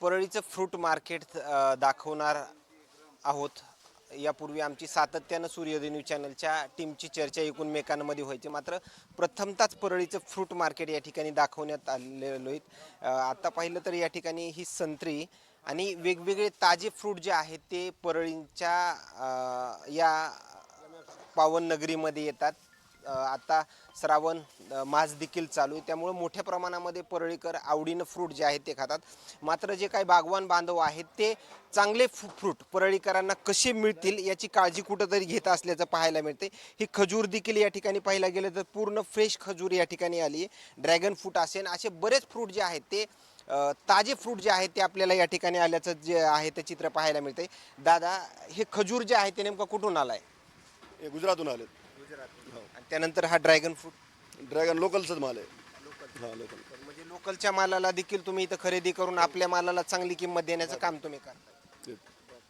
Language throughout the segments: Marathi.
परळीचं फ्रूट मार्केट दाखवणार आहोत. यापूर्वी आमची सातत्यानं सूर्योदय चॅनलच्या टीमची चर्चा एकूणमेकांमध्ये व्हायची. मात्र प्रथमताच परळीचं फ्रूट मार्केट या ठिकाणी दाखवण्यात आलेलो आहेत आता पाहिलं तर या ठिकाणी ही संत्री आणि वेगवेगळे ताजे फ्रूट जे आहेत ते परळींच्या या पावन नगरीमध्ये येतात. आता श्रावण मास देखील चालू आहे. त्यामुळं मोठ्या प्रमाणामध्ये परळीकर आवडीनं फ्रूट जे आहेत ते खातात. मात्र जे काही बागवान बांधव आहेत ते चांगले फु- फ्रूट परळीकरांना कसे मिळतील याची काळजी कुठंतरी घेत असल्याचं पाहायला मिळते ही खजूर देखील या ठिकाणी पाहायला गेलं तर पूर्ण फ्रेश खजूर या ठिकाणी आली आहे. ड्रॅगन फ्रूट असेल असे बरेच फ्रूट जे आहेत ते ताजे फ्रूट जे आहेत ते आपल्याला या ठिकाणी आल्याचं जे आहे ते चित्र पाहायला मिळते दादा हे खजूर जे आहे ते नेमकं कुठून आलं आहे गुजरातून आले आणि त्यानंतर हा ड्रॅगन फ्रूट ड्रॅगन लोकलचंच माल आहे. हा लोकल म्हणजे लोकलच्या मालाला देखील तुम्ही इथं खरेदी करून आपल्या मालाला चांगली किंमत देण्याचं काम तुम्ही करता. ते.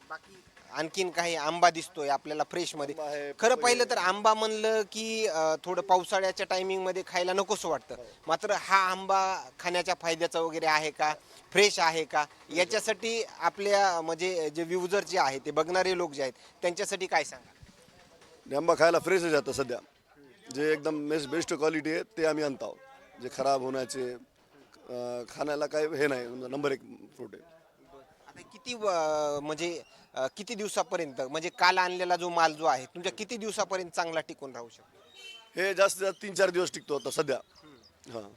बाकी आणखीन काही आंबा दिसतोय आपल्याला फ्रेशमध्ये. आंबा आहे, खरं पाहिलं तर आंबा म्हणलं की अं, थोडं पावसाळ्याच्या टायमिंगमध्ये खायला नकोस वाटतं. मात्र हा आंबा खाण्याच्या फायद्याचा वगैरे आहे का? फ्रेश आहे का? याच्यासाठी आपल्या म्हणजे जे व्ह्युजर जे आहे ते बघणारे लोक जे आहेत त्यांच्यासाठी काय सांगा आणि आंबा खायला फ्रेशच आता सध्या. जे एकदम बेस्ट बेस्ट क्वालिटी आहे ते आम्ही आणतो. जे खराब होण्याचे अं, खाण्याला काय हे नाही नंबर एक फ्रूट आहे. आता किती अं, म्हणजे अं, किती दिवसापर्यंत म्हणजे काल आणलेला जो माल जो आहे तुमच्या किती दिवसापर्यंत चांगला टिकून राहू शकतो? हे जास्तीत जास्त तीन चार दिवस टिकतो आता सध्या. हां.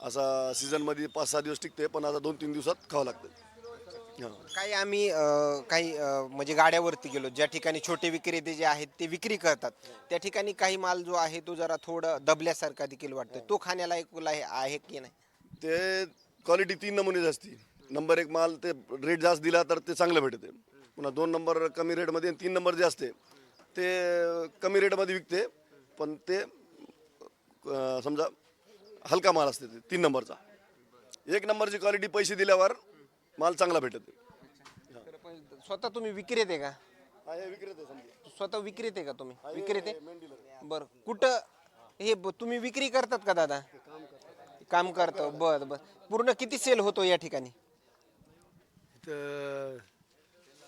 असा सीझनमध्ये पाच सहा दिवस टिकते पण आता दोन तीन दिवसात खावं लागतं. काही आम्ही अं, काही अं, म्हणजे गाड्यावरती गेलो ज्या ठिकाणी छोटे विक्रेते जे आहेत ते विक्री करतात. त्या ठिकाणी काही माल जो आहे तो जरा थोडं दबल्यासारखा देखील वाटतो. तो खाण्याला एक आहे की नाही? ते क्वालिटी तीन नमुने असते नंबर एक माल ते रेट जास्त दिला तर ते चांगलं भेटते. पुन्हा दोन नंबर कमी रेटमध्ये आणि तीन नंबर जे असते ते कमी रेटमध्ये विकते. पण ते अं, समजा हलका माल असते ते तीन नंबरचा एक नंबरची क्वालिटी पैसे दिल्यावर माल चांगला भेटते स्वतः तुम्ही विक्रेते का? हा, हे विक्रेते समजा. स्वतः विक्रेते का तुम्ही? विक्रेते? बर. कुठं हे ब- तुम्ही विक्री करतात का दादा? काम करतो. बर बर. पूर्ण किती सेल होतो या ठिकाणी? तर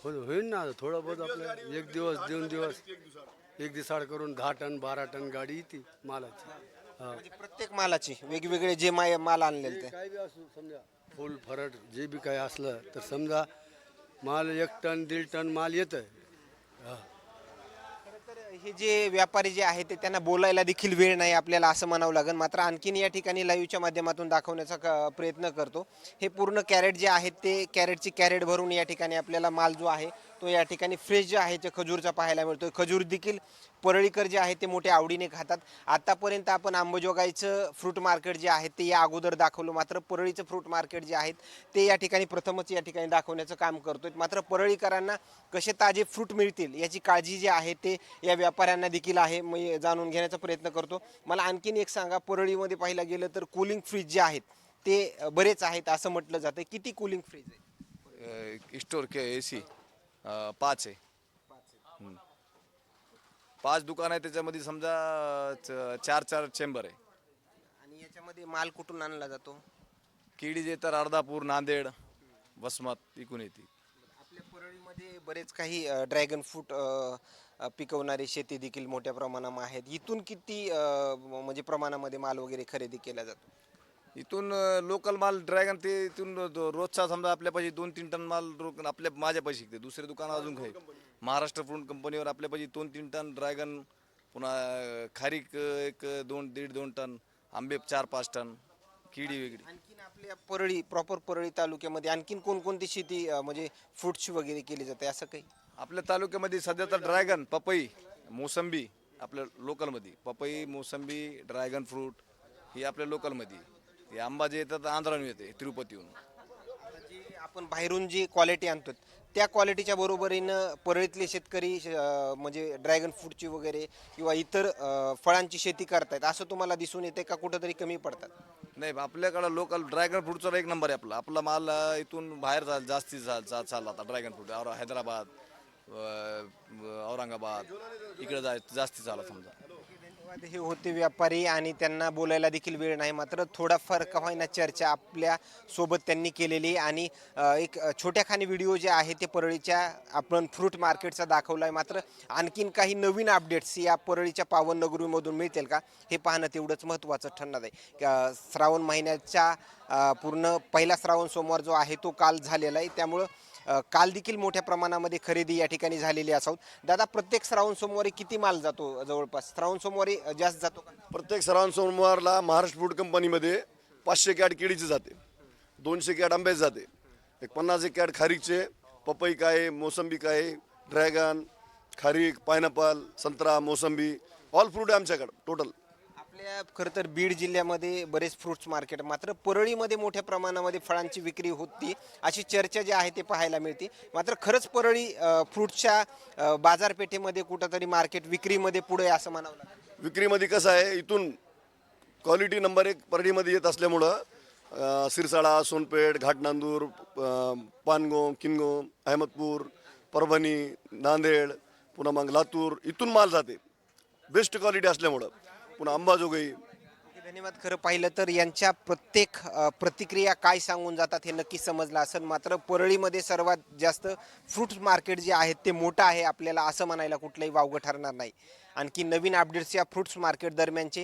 हो- होईल ना थोडं बहुत आपलं. एक दिवस दोन दिवस. एक दिवसाड करून दहा टन बारा टन गाडी येते मालाची. हा. म्हणजे प्रत्येक मालाची वेगवेगळे जे माय माल आणलेले ते. काय बी असू समजा. फुल फरट जे बी काय असलं तर समजा माल एक टन दीड टन माल येतं हा. तर हे जे व्यापारी जे आहेत ते त्यांना बोलायला देखील वेळ नाही आपल्याला असं म्हणावं लागेल. मात्र आणखीन या ठिकाणी लाईव्हच्या माध्यमातून दाखवण्याचा क- प्रयत्न करतो. हे पूर्ण कॅरेट जे आहेत ते कॅरेटची कॅरेट भरून या ठिकाणी आपल्याला माल जो आहे तो या ठिकाणी फ्रेश जे आहे ते खजूरचा पाहायला मिळतो खजूर देखील परळीकर जे आहे ते मोठ्या आवडीने खातात. आतापर्यंत आपण अंबजोगाईचं फ्रूट मार्केट जे आहे ते या अगोदर दाखवलं. मात्र परळीचं फ्रूट मार्केट जे आहेत ते या ठिकाणी प्रथमच या ठिकाणी दाखवण्याचं काम करतो मात्र परळीकरांना कसे ताजे फ्रूट मिळतील याची काळजी जी आहे ते या व्यापाऱ्यांना देखील आहे. मी जाणून घेण्याचा प्रयत्न करतो. मला आणखीन एक सांगा परळीमध्ये पाहिलं गेलं तर कूलिंग फ्रीज जे आहेत ते बरेच आहेत असं म्हटलं जातं किती कूलिंग फ्रीज आहे? स्टोर के ए सी पाच आहे. हम्म. पाच दुकान आहे त्याच्यामध्ये समजा च- चार चार चेंबर आहे. आणि याच्यामध्ये माल कुठून आणला जातो? केळी जे तर अर्धापूर नांदेड वसमत इकून येते. आपल्या परळीमध्ये बरेच काही ड्रॅगन फ्रूट पिकवणारी शेती देखील मोठ्या प्रमाणामध्ये आहेत. इथून किती अ, म्हणजे प्रमाणामध्ये माल वगैरे खरेदी केला जातो? इथून लोकल माल ड्रॅगन ते इथून रोजचा समजा आपल्या पाहिजे दोन तीन टन माल रो- आपल्या माझ्या पैसे शिकते दुसरे दुकान अजून काही. महाराष्ट्र फ्रूट कंपनीवर आपल्या पाहिजे दोन तीन टन ड्रॅगन पुन्हा खारीक एक दोन दीड दोन टन आंबे चार पाच टन किडी वेगळी. आणखीन आपल्या परळी प्रॉपर परळी तालुक्यामध्ये आणखीन कोणकोणती शेती अ, म्हणजे फ्रूटची वगैरे केली जाते असं काही? आपल्या तालुक्यामध्ये सध्या तर ड्रॅगन पपई मोसंबी आपल्या लोकलमध्ये पपई मोसंबी ड्रॅगन फ्रूट ही आपल्या लोकलमध्ये हे आंबा जे येतात आंध्राहून येते तिरुपतीहून. जे आपण बाहेरून जी क्वालिटी आणतो त्या क्वालिटीच्या बरोबरीनं परळीतले शेतकरी अ, म्हणजे ड्रॅगन फ्रूटची वगैरे किंवा इतर अ, फळांची शेती करतायत असं तुम्हाला दिसून येते का कुठंतरी कमी पडतात? नाही आपल्याकडं लोकल ड्रॅगन फ्रूटचा एक नंबर आहे आपला. आपला माल अं, इथून बाहेर जा जास्ती जा जा- चालला आता ड्रॅगन फ्रूट और हैदराबाद अं, औरंगाबाद इकडे जाय जास्ती चालला समजा. हे होते व्यापारी आणि त्यांना बोलायला देखील वेळ नाही मात्र थोडाफार का होईना चर्चा आपल्यासोबत त्यांनी केलेली आणि एक छोट्या खाणी व्हिडिओ जे आहे ते परळीच्या आपण फ्रूट मार्केटचा दाखवला आहे मात्र आणखीन काही नवीन अपडेट्स या परळीच्या पावन नगरीमधून मिळतील का हे पाहणं तेवढंच महत्त्वाचं ठरणार आहे. श्रावण महिन्याच्या पूर्ण पहिला श्रावण सोमवार जो आहे तो काल झालेला आहे. त्यामुळं काल देखील मोठ्या प्रमाणामध्ये खरेदी या ठिकाणी झालेली असावं. दादा प्रत्येक श्रावण सोमवारी किती माल जातो जवळपास? श्रावण सोमवारी जास्त जातो का? प्रत्येक श्रावण सोमवारला महाराष्ट्र फूड कंपनीमध्ये पाचशे कॅट केळीचे जाते दोनशे कॅट आंब्याचे जाते एक पन्नास एक कॅट खारीकचे पपई काय मोसंबी काय ड्रॅगन खारीक पायनॅपल संत्रा मोसंबी ऑल फ्रूट आहे आमच्याकडं टोटल. आपल्या खरं तर बीड जिल्ह्यामध्ये बरेच फ्रुट्स मार्केट मात्र परळीमध्ये मोठ्या प्रमाणामध्ये फळांची विक्री होती. अशी चर्चा जी आहे ते पाहायला मिळते. मात्र खरंच परळी अ, फ्रुट्सच्या अ, बाजारपेठेमध्ये कुठंतरी मार्केट विक्रीमध्ये पुढे आहे असं म्हणावं लागेल. विक्रीमध्ये कसं आहे इथून क्वालिटी नंबर एक परळीमध्ये येत असल्यामुळं अं, सिरसाळा सोनपेठ घाटनांदूर अं, पानगाव किनगाव अहमदपूर परभणी नांदेड पुन्हा मग लातूर इथून माल जाते. बेस्ट क्वालिटी असल्यामुळं. पुन्हा अंबाजोगाई. धन्यवाद. खरं पाहिलं तर यांच्या प्रत्येक प्रतिक्रिया काय सांगून जातात हे नक्की समजलं असेल. मात्र परळीमध्ये सर्वात जास्त फ्रूट मार्केट जे आहे ते मोठं आहे आपल्याला असं म्हणायला कुठलंही वावगं ठरणार नाही. आणखी नवीन अपडेट्स या फ्रुट्स मार्केट दरम्यानचे